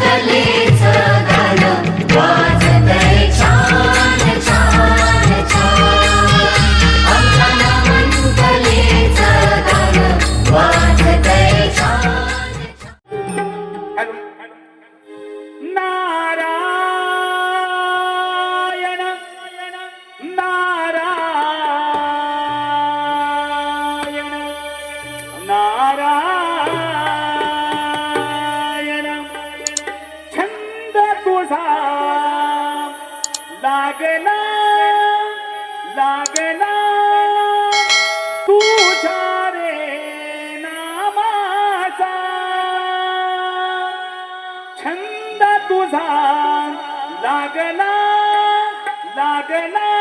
ಕಲಿಯ छंद तुझा. लागला लागला.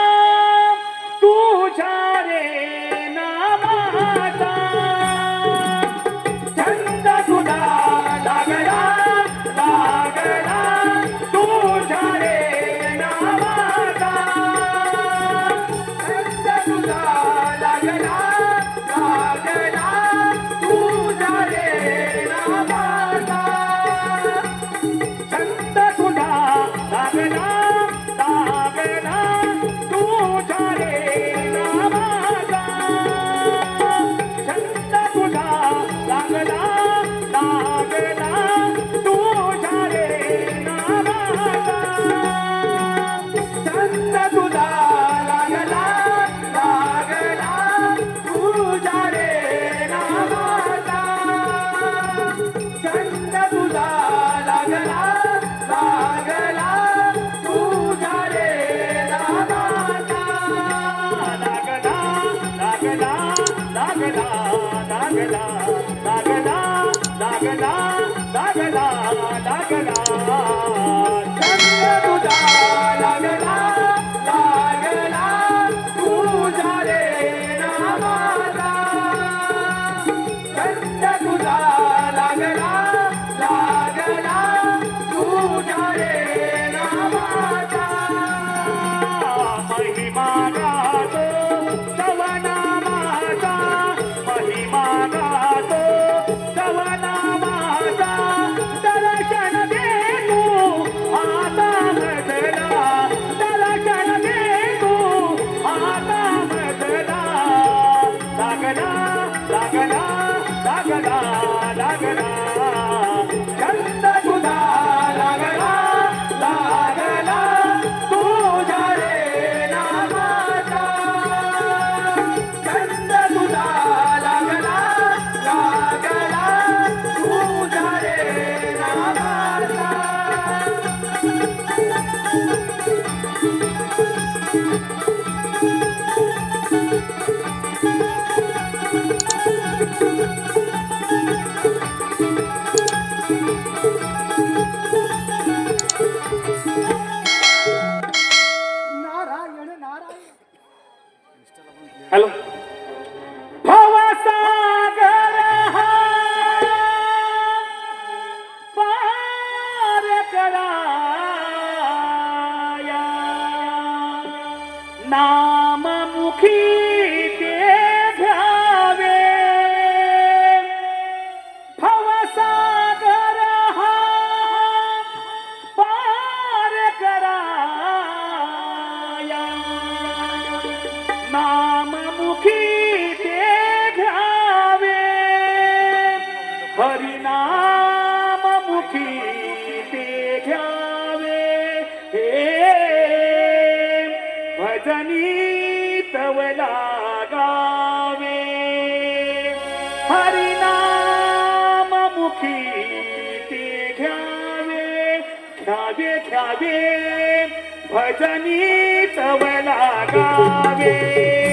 भजनी तवला गावे.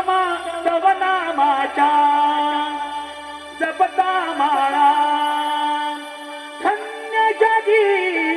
नामा नवनामाच्या जपता माळा धन्य जगी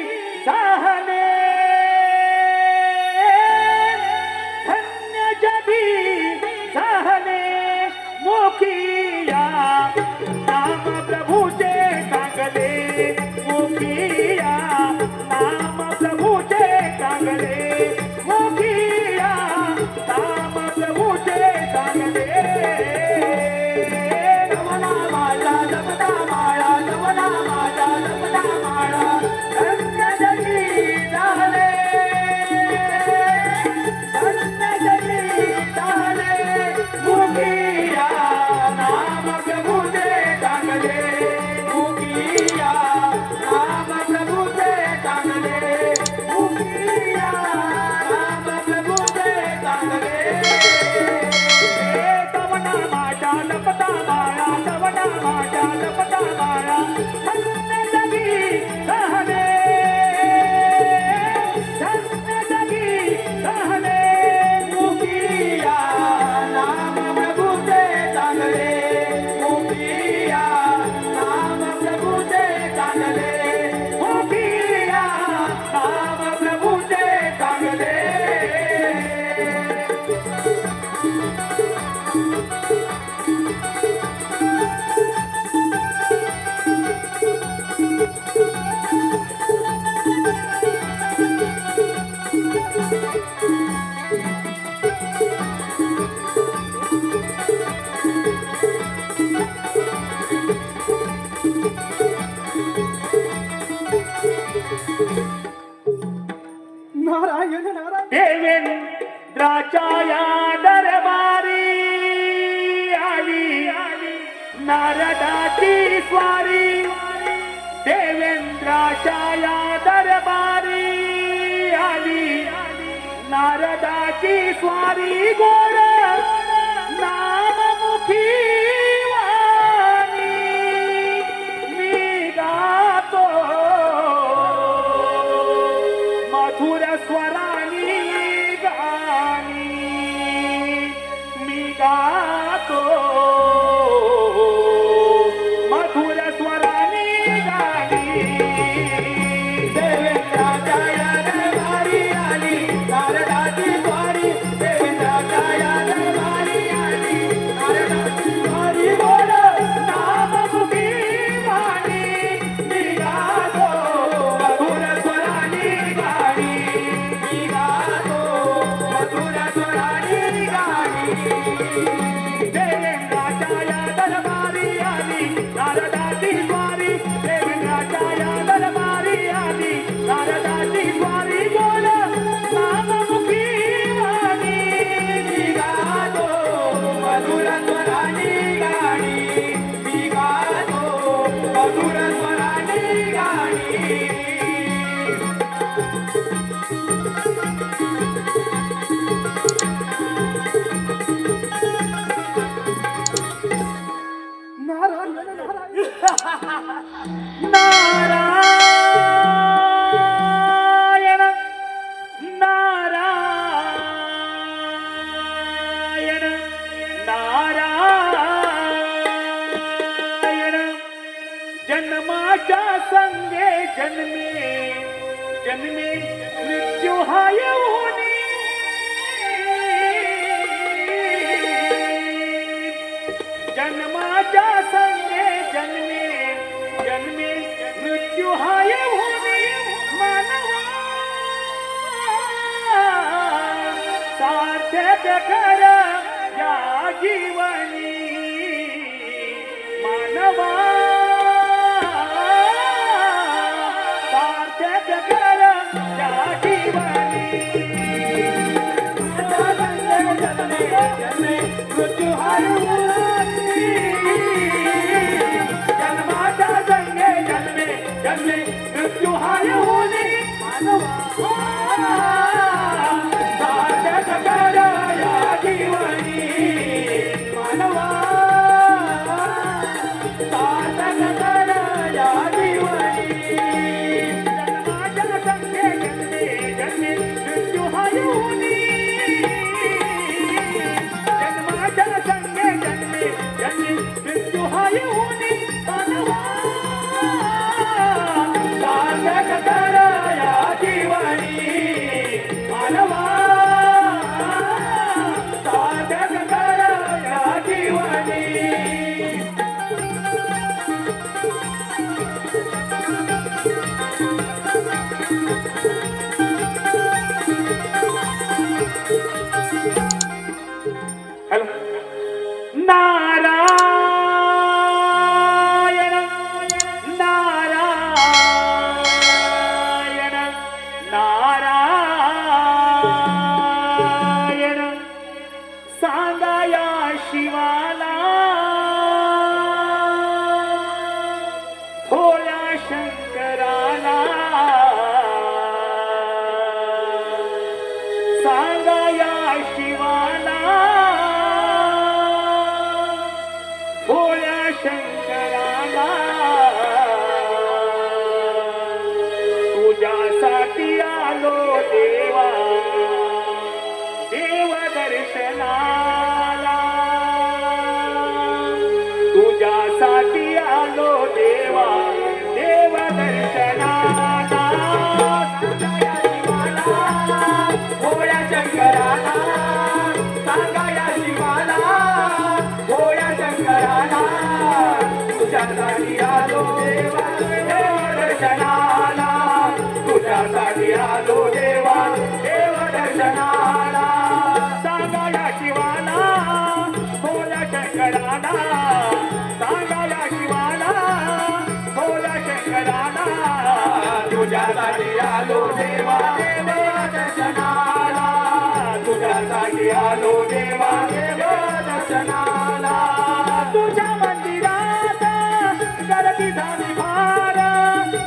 देवाच्या या दरबारी आली. नारदाची स्वारी देवेंद्राच्या या दरबारी आली. नारदाची स्वारी गोड जन्मे मृत्यू हाय होणे मानवा। मानवा। सार्थक कर या जन्मे मृत्यू हाय होणे मानवा.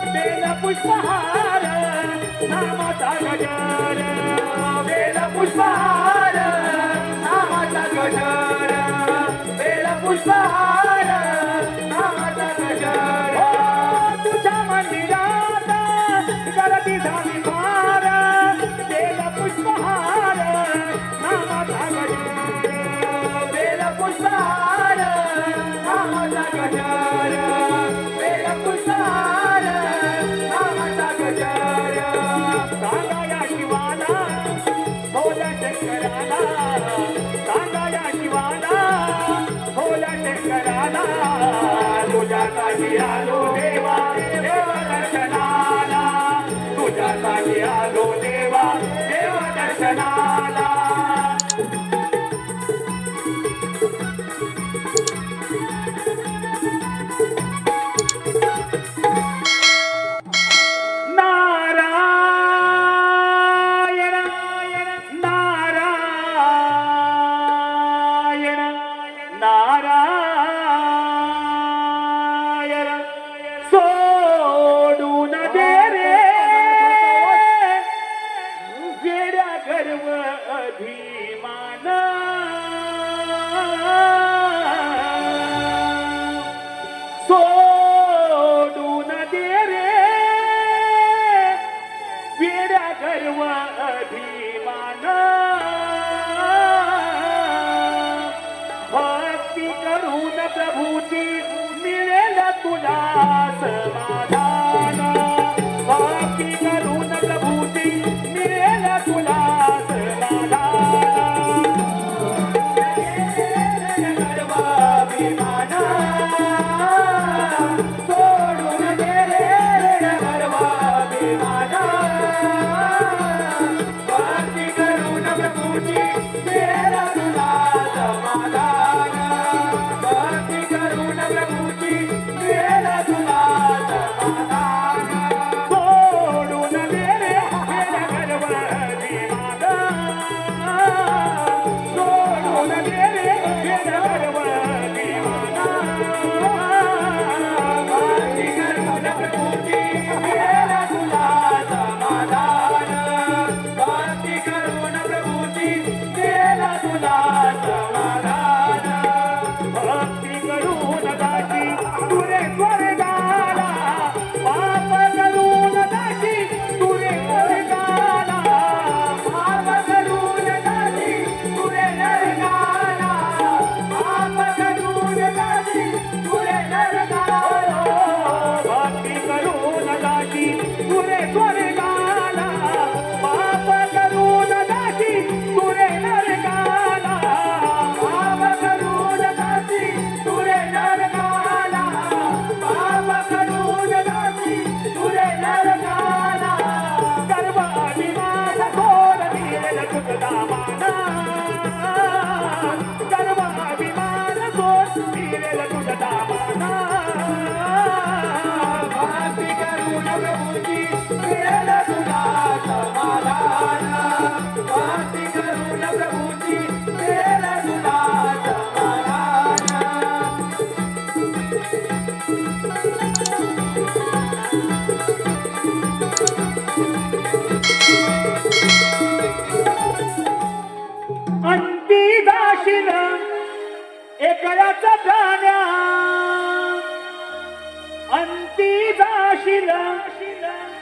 बेल पुष्पहार नामाचा गजर बेल पुष्पहार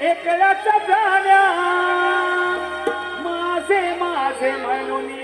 एकलाच जाण्या. माझे माझे म्हणून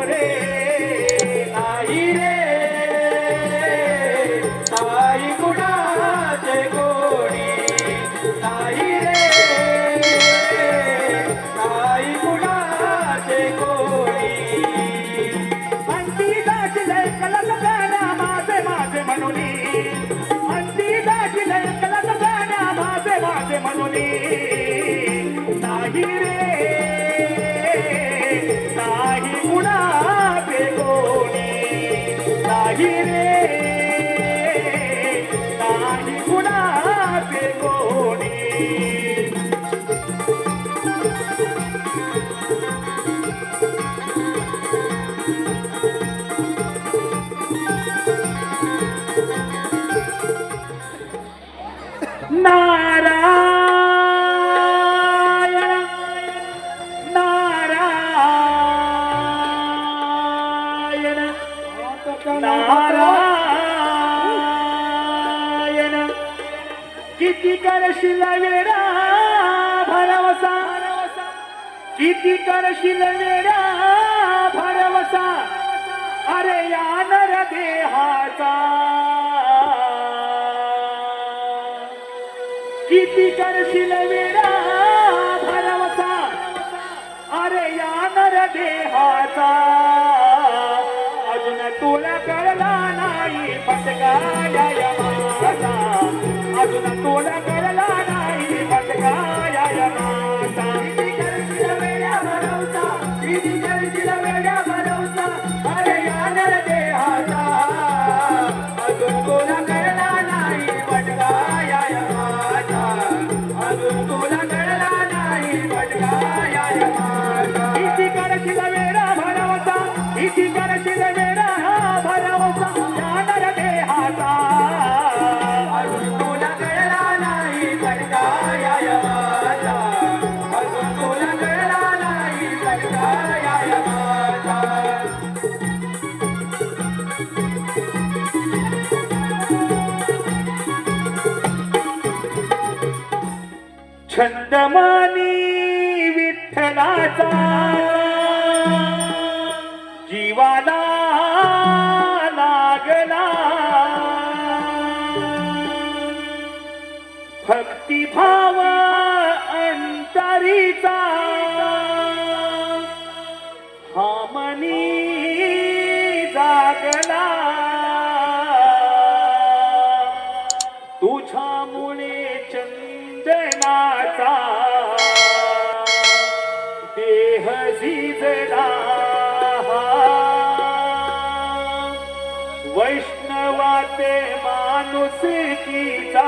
morena. विरा भरवसा या नर देहाचा. अजून तुला कळला नाही फटका अजून तुला छंदमानी विठ्ठलाचा. झिजला वैष्णवाते माणुसकीचा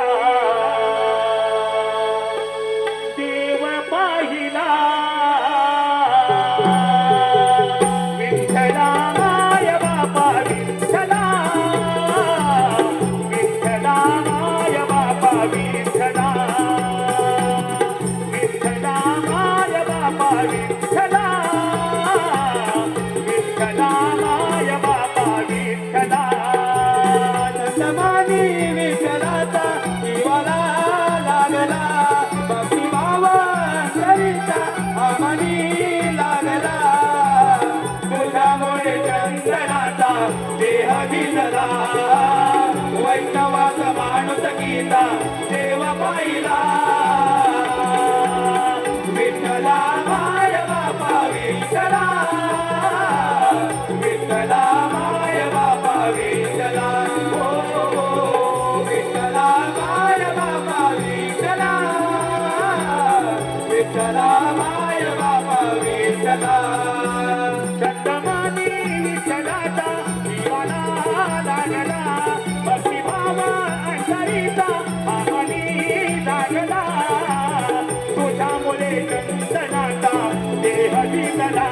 बोले कंचनाता देह विमला